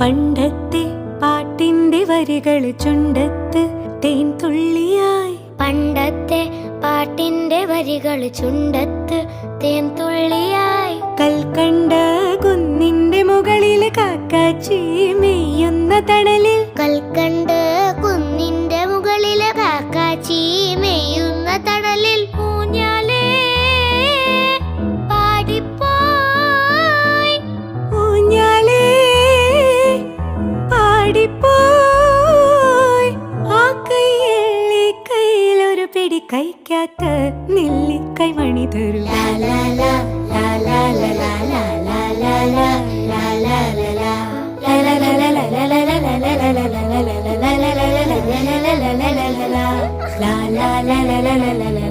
പണ്ടത്തെ പാട്ടിന്റെ വരികൾ ചുണ്ടത്ത് തേൻ തുള്ളിയായി. പണ്ടത്തെ പാട്ടിന്റെ വരികൾ ചുണ്ടത്ത് തേൻ തുള്ളിയായി. കൽക്കണ്ട കുന്നിന്റെ മുകളിൽ കാക്കാച്ചി മെയ്യുന്ന തണലിൽ കൽക്കണ്ട് ചെടി കൈക്കാത്ത ലാലാ ലാലാ ലാലാ ലാലാ ലാലാ ലാലാ ലാലാ ലാലാ ലാലാ